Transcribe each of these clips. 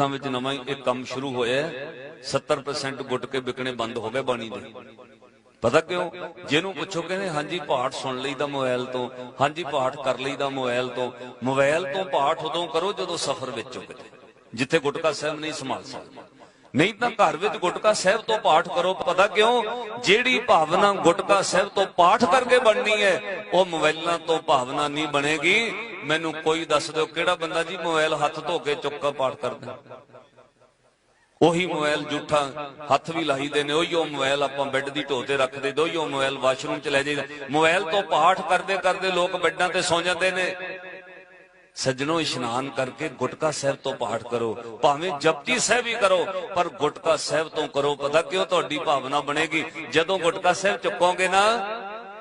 ਤਾਂ ਵਿੱਚ ਨਵਾਂ ਹੀ ਕੰਮ ਸ਼ੁਰੂ ਹੋਇਆ 70% ਗੁਟਕੇ ਵਿਕਣੇ ਬੰਦ ਹੋ ਗਏ ਬਾਣੀ ਦੇ। ਪਤਾ ਕਿਉਂ? ਜਿਹਨੂੰ ਪੁੱਛੋ ਕਹਿੰਦੇ, ਹਾਂਜੀ, ਪਾਠ ਸੁਣ ਲਈਦਾ ਮੋਬਾਈਲ ਤੋਂ, ਹਾਂਜੀ, ਪਾਠ ਕਰ ਲਈਦਾ ਮੋਬਾਈਲ ਤੋਂ। ਮੋਬਾਈਲ ਤੋਂ ਪਾਠ ਉਦੋਂ ਕਰੋ ਜਦੋਂ ਸਫ਼ਰ ਵਿੱਚ ਹੋ ਕਿਤੇ ਜਿੱਥੇ ਗੁਟਕਾ ਸਾਹਿਬ ਨਹੀਂ ਸੰਭਾਲ ਸਕਦਾ। ਨਹੀਂ ਤਾਂ ਘਰ ਵਿੱਚ ਗੁਟਕਾ ਸਾਹਿਬ ਤੋਂ ਪਾਠ ਕਰੋ। ਪਤਾ ਕਿਉਂ? ਜਿਹੜੀ ਭਾਵਨਾ ਗੁਟਕਾ ਸਾਹਿਬ ਤੋਂ ਪਾਠ ਕਰਕੇ ਬਣਨੀ ਹੈ, ਉਹ ਮੋਬਾਈਲਾਂ ਤੋਂ ਭਾਵਨਾ ਨਹੀਂ ਬਣੇਗੀ। ਮੈਨੂੰ ਕੋਈ ਦੱਸ ਦਿਓ ਕਿਹੜਾ ਬੰਦਾ ਜੀ ਮੋਬਾਈਲ ਹੱਥ ਧੋ ਕੇ ਚੁੱਕਾ ਪਾਠ ਕਰਦਾ। ਉਹੀ ਮੋਬਾਈਲ ਜੂਠਾ ਹੱਥ ਵੀ ਲਾਹੀਦੇ ਨੇ, ਉਹੀ ਉਹ ਮੋਬਾਈਲ ਆਪਾਂ ਬੈੱਡ ਦੀ ਢੋ ਤੇ ਰੱਖਦੇ ਦੋ ਉਹੀ ਉਹ ਮੋਬਾਈਲ ਵਾਸ਼ਰੂਮ ਚ ਲੈ ਜਾਈਦਾ। ਮੋਬਾਈਲ ਤੋਂ ਪਾਠ ਕਰਦੇ ਕਰਦੇ ਲੋਕ ਬੈੱਡਾਂ ਤੇ ਸੌ ਜਾਂਦੇ ਨੇ। ਸੱਜਣੋ, ਇਸ਼ਨਾਨ ਕਰਕੇ ਗੁਟਕਾ ਸਾਹਿਬ ਤੋਂ ਪਾਠ ਕਰੋ। ਭਾਵੇਂ ਜਪਜੀ ਸਾਹਿਬ ਹੀ ਕਰੋ, ਪਰ ਗੁਟਕਾ ਸਾਹਿਬ ਤੋਂ ਕਰੋ। ਪਤਾ ਕਿਉਂ ਤੁਹਾਡੀ ਭਾਵਨਾ ਬਣੇਗੀ? ਜਦੋਂ ਗੁਟਕਾ ਸਾਹਿਬ ਚੁੱਕੋਗੇ ਨਾ,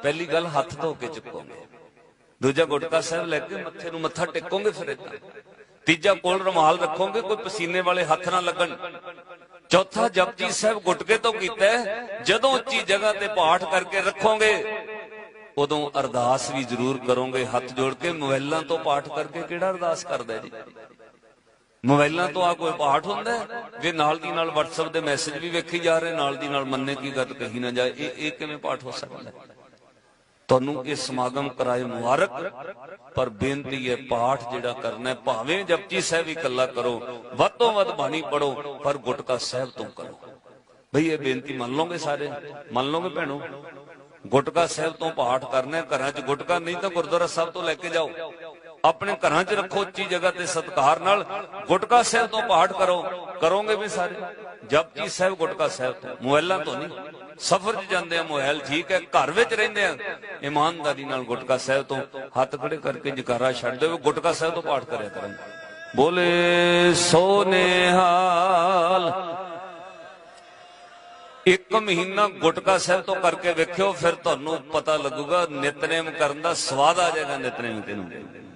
ਪਹਿਲੀ ਗੱਲ ਹੱਥ ਧੋ ਕੇ ਚੁੱਕੋਗੇ। ਦੂਜਾ ਗੁਟਕਾ ਸਾਹਿਬ ਲੈ ਕੇ ਮੱਥੇ ਨੂੰ ਮੱਥਾ ਟੇਕੋਗੇ ਫਿਰ ਏਦਾਂ? ਤੀਜਾ ਕੋਲ ਰੁਮਾਲ ਰੱਖੋਗੇ, ਕੋਈ ਪਸੀਨੇ ਵਾਲੇ ਹੱਥ ਨਾ ਲੱਗਣ? ਚੌਥਾ ਜਪਜੀ ਸਾਹਿਬ ਗੁਟਕੇ ਤੋਂ ਕੀਤਾ ਜਦੋਂ ਉੱਚੀ ਜਗ੍ਹਾ ਤੇ ਪਾਠ ਕਰਕੇ ਰੱਖੋਗੇ, ਉਦੋਂ ਅਰਦਾਸ ਵੀ ਜ਼ਰੂਰ ਕਰੋਗੇ, ਹੱਥ ਜੋੜ ਕੇ ਮੋਬਾਈਲਾਂ ਤੋਂ ਪਾਠ ਕਰਕੇ ਕਿਹੜਾ ਅਰਦਾਸ ਕਰਦਾ ਜੀ? ਮੋਬਾਈਲਾਂ ਤੋਂ ਆ ਕੋਈ ਪਾਠ ਹੁੰਦਾ ਜੇ ਨਾਲ ਦੀ ਨਾਲ WhatsApp ਦੇ ਮੈਸੇਜ ਵੀ ਵੇਖੀ ਜਾ ਰਹੇ, ਨਾਲ ਦੀ ਨਾਲ ਮੰਨੇ ਕੀ ਗੱਲ ਕਹੀ ਨਾ ਜਾਏ, ਇਹ ਇਹ ਕਿਵੇਂ ਪਾਠ ਹੋ ਸਕਦਾ ਹੈ? ਤੁਹਾਨੂੰ ਇਹ ਸਮਾਗਮ ਕਰਾਏ ਮੁਬਾਰਕ। ਪਰ ਬੇਨਤੀ ਹੈ, ਪਾਠ ਜਿਹੜਾ ਕਰਨਾ ਹੈ, ਭਾਵੇਂ ਜਪਜੀ ਸਾਹਿਬ ਇਕੱਲਾ ਕਰੋ, ਵੱਧ ਤੋਂ ਵੱਧ ਬਾਣੀ ਪੜੋ ਪਰ ਗੁਟਕਾ ਸਾਹਿਬ ਤੋਂ ਕਰੋ। ਭਈ ਇਹ ਬੇਨਤੀ ਮੰਨ ਲਓਗੇ ਸਾਰੇ? ਮੰਨ ਲਓਗੇ ਭੈਣੋ? ਗੁਟਕਾ ਸਾਹਿਬ ਤੋਂ ਪਾਠ ਕਰਨਾ ਘਰਾਂ 'ਚ ਗੁਟਕਾ, ਨਹੀਂ ਤਾਂ ਗੁਰਦੁਆਰਾ ਸਾਹਿਬ ਤੋਂ ਲੈ ਕੇ ਜਾਓ। ਆਪਣੇ ਘਰਾਂ 'ਚ ਰੱਖੋ ਉੱਚੀ ਜਗ੍ਹਾ ਤੇ ਸਤਿਕਾਰ ਨਾਲ। ਗੁਟਕਾ ਸਾਹਿਬ ਤੋਂ ਪਾਠ ਕਰੋ। ਕਰੋਗੇ ਵੀ ਸਾਰੇ? ਜਪਜੀ ਸਾਹਿਬ ਗੁਟਕਾ ਸਾਹਿਬ ਤੋਂ। ਮੋਬਾਈਲਾਂ ਤੋਂ ਨਹੀਂ। ਸਫ਼ਰ 'ਚ ਜਾਂਦੇ ਆ ਮੋਬਾਈਲ ਠੀਕ ਹੈ, ਘਰ ਵਿੱਚ ਰਹਿੰਦੇ ਆ। ਇਮਾਨਦਾਰੀ ਨਾਲ ਗੁਟਕਾ ਸਾਹਿਬ ਤੋਂ ਹੱਥ ਖੜੇ ਕਰਕੇ ਜਕਾਰਾ ਛੱਡ ਦਿਓ ਗੁਟਕਾ ਸਾਹਿਬ ਤੋਂ ਪਾਠ ਕਰਿਆ ਕਰਨ ਬੋਲੇ ਸੋ ਇੱਕ ਮਹੀਨਾ ਗੁਟਕਾ ਸਾਹਿਬ ਤੋਂ ਕਰਕੇ ਵੇਖਿਓ, ਫਿਰ ਤੁਹਾਨੂੰ ਪਤਾ ਲੱਗੂਗਾ, ਨਿਤਨੇਮ ਕਰਨ ਦਾ ਸਵਾਦ ਆ ਜਾਏਗਾ, ਨਿਤਨੇਮ ਤੈਨੂੰ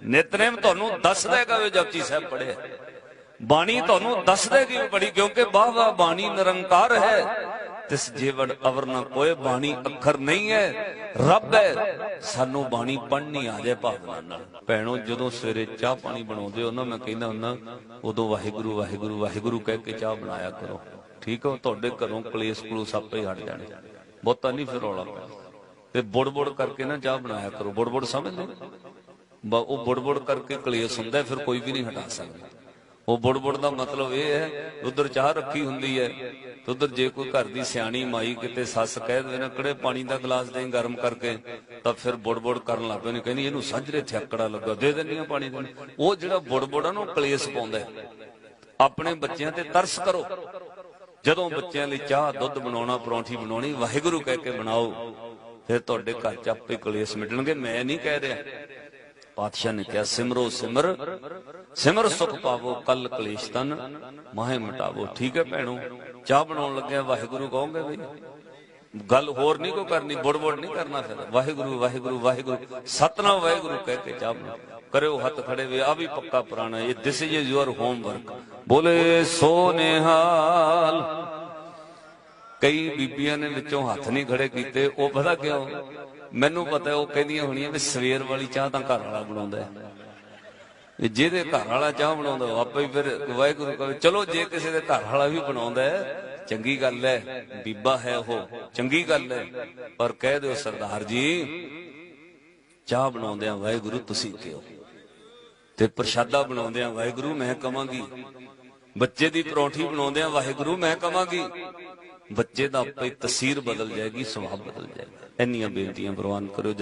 ਨਿਤਨੇਮ ਤੁਹਾਨੂੰ ਦੱਸ ਦੇਗਾ ਵੀ ਜਪਜੀ ਸਾਹਿਬ ਪੜਿਆ ਬਾਣੀ ਤੁਹਾਨੂੰ ਦੱਸ ਦੇਗੀ ਵੀ ਪੜੀ ਕਿਉਂਕਿ ਬਾਹ ਬਾਹ ਬਾਣੀ ਨਿਰੰਕਾਰ ਹੈ। ਤਿਸ ਜੀਵੜ ਅਵਰ ਨਾ ਕੋਏ ਬਾਣੀ ਅੱਖਰ ਨਹੀਂ ਹੈ। ਰੱਬ ਹੈ, ਸਾਨੂੰ ਬਾਣੀ ਪੜ੍ਹਨੀ ਆ ਜਾਏ ਭਾਵਨਾ ਨਾਲ। ਭੈਣੋ, ਜਦੋਂ ਸਵੇਰੇ ਚਾਹ ਪਾਣੀ ਬਣਾਉਂਦੇ ਹੋ ਨਾ, ਮੈਂ ਕਹਿੰਦਾ ਹੁੰਦਾ, ਉਦੋਂ ਵਾਹਿਗੁਰੂ ਵਾਹਿਗੁਰੂ ਵਾਹਿਗੁਰੂ ਕਹਿ ਕੇ ਚਾਹ ਬਣਾਇਆ ਕਰੋ। ਠੀਕ ਹੋ? ਤੁਹਾਡੇ ਘਰੋਂ ਕਲੇਸ਼ ਕਲੂਸ ਆਪੇ ਹੀ ਹਟ ਜਾਣੇ। ਬਹੁਤਾ ਨਹੀਂ ਫਿਰ ਰੌਲਾ ਤੇ ਬੁੜ ਬੁੜ ਕਰਕੇ ਨਾ ਚਾਹ ਬਣਾਇਆ ਕਰੋ। ਬੁੜ ਬੁੜ ਸਮਝਦੇ ਉਹ ਬੁੜ ਬੁੜ ਕਰਕੇ ਕਲੇਸ਼ ਹੁੰਦਾ, ਫਿਰ ਕੋਈ ਵੀ ਨਹੀਂ ਹਟਾ ਸਕਦਾ। ਉਹ ਬੁੜ ਬੁੜ ਦਾ ਮਤਲਬ ਇਹ ਹੈ, ਉਧਰ ਚਾਹ ਰੱਖੀ ਹੁੰਦੀ ਹੈ, ਤੇ ਉਧਰ ਜੇ ਕੋਈ ਘਰ ਦੀ ਸਿਆਣੀ ਮਾਈ ਕਿਤੇ ਸੱਸ ਕਹਿ ਦੇਵੇ ਨਾ ਕਿਹੜੇ ਪਾਣੀ ਦਾ ਗਲਾਸ ਦੇਂ ਗਰਮ ਕਰਕੇ, ਤਾਂ ਫਿਰ ਬੁੜ ਕਰਨ ਲੱਗ ਪੈਣੀ ਕਹਿੰਦੀ, ਇਹਨੂੰ ਸਾਜਰੇ ਥਿਆਕੜਾ ਲੱਗਾ, ਦੇ ਦਿੰਦੀਆਂ ਪਾਣੀ ਦੇ ਉਹ ਜਿਹੜਾ ਬੁੜ ਬੁੜ ਆ ਨਾ, ਉਹ ਕਲੇਸ਼ ਪਾਉਂਦਾ ਆਪਣੇ ਬੱਚਿਆਂ ਤੇ ਤਰਸ ਕਰੋ। ਜਦੋਂ ਬੱਚਿਆਂ ਲਈ ਚਾਹ, ਦੁੱਧ ਬਣਾਉਣਾ, ਪਰੌਂਠੀ ਬਣਾਉਣੀ, ਵਾਹਿਗੁਰੂ ਕਹਿ ਕੇ ਬਣਾਓ, ਫਿਰ ਤੁਹਾਡੇ ਘਰ ਚ ਆਪੇ ਕਲੇਸ਼ ਮਿਟਣਗੇ। ਮੈਂ ਨਹੀਂ ਕਹਿ ਰਿਹਾ। ਪਾਤਸ਼ਾਹ ਨੇ ਕਿਹਾ, ਸਿਮਰੋ, ਸਿਮਰ ਸਿਮਰ ਸੁਖ ਪਾਵੋ, ਕੱਲ ਕਲੇਸ਼ ਤਨ, ਮਾਹੇ ਮਿਟਾਵੋ। ਠੀਕ ਹੈ ਭੈਣੋ, ਚਾਹ ਬਣਾਉਣ ਲੱਗਿਆ ਵਾਹਿਗੁਰੂ ਕਹੋਗੇ ਬਈ ਗੱਲ ਹੋਰ ਨਹੀਂ ਕੋ ਕਰਨੀ, ਬੁੜਬੁੜ ਨਹੀਂ ਕਰਨਾ ਫਿਰ। ਵਾਹਿਗੁਰੂ ਵਾਹਿਗੁਰੂ ਵਾਹਿਗੁਰੂ, ਸਤਨਾਮ ਵਾਹਿਗੁਰੂ ਕਹਿ ਕੇ ਚਾਹ ਬਣਾਓ। ਕਰਿਓ ਹੱਥ ਖੜੇ ਵੇ ਆ ਵੀ ਪੱਕਾ ਪੁਰਾਣਾ, ਇਹ ਦਿਸ ਇਜ਼ ਯੂਅਰ ਹੋਮਵਰਕ ਬੋਲੇ ਸੋ ਨਿਹਾਲ ਕਈ ਬੀਬੀਆਂ ਨੇ ਵਿੱਚੋਂ ਹੱਥ ਨਹੀਂ ਖੜੇ ਕੀਤੇ। ਉਹ ਪਤਾ ਕਿਉਂ? ਮੈਨੂੰ ਪਤਾ ਉਹ ਕਹਿੰਦੀਆਂ ਹੋਣੀਆਂ ਵੀ ਸਵੇਰ ਵਾਲੀ ਚਾਹ ਤਾਂ ਘਰ ਵਾਲਾ ਬਣਾਉਂਦਾ ਹੈ। ਜਿਹਦੇ ਘਰ ਵਾਲਾ ਚਾਹ ਬਣਾਉਂਦਾ ਆਪੇ ਹੀ ਫਿਰ ਵਾਹਿਗੁਰੂ ਕਹੇ, ਚਲੋ ਜੇ ਕਿਸੇ ਦੇ ਘਰ ਵਾਲਾ ਵੀ ਬਣਾਉਂਦਾ ਹੈ, ਚੰਗੀ ਗੱਲ ਹੈ, ਬੀਬਾ ਹੈ ਉਹ, ਚੰਗੀ ਗੱਲ ਹੈ। ਪਰ ਕਹਿ ਦਿਓ ਸਰਦਾਰ ਜੀ, ਚਾਹ ਬਣਾਉਂਦਿਆਂ ਵਾਹਿਗੁਰੂ ਤੁਸੀਂ ਕਿਉ? ਤੇ ਪ੍ਰਸ਼ਾਦਾ ਬਣਾਉਂਦਿਆਂ ਵਾਹਿਗੁਰੂ ਮੈਂ ਕਵਾਂਗੀ। ਬੱਚੇ ਦੀ ਪਰੌਂਠੀ ਬਣਾਉਂਦਿਆਂ ਵਾਹਿਗੁਰੂ ਮੈਂ ਕਵਾਂਗੀ। ਬੱਚੇ ਦਾ ਆਪੇ ਤਸਵੀਰ ਬਦਲ ਜਾਏਗੀ ਸੁਭਾਅ ਬਦਲ ਜਾਏਗਾ। ਇੰਨੀਆਂ ਬੇਨਤੀਆਂ ਪ੍ਰਵਾਨ ਕਰੋ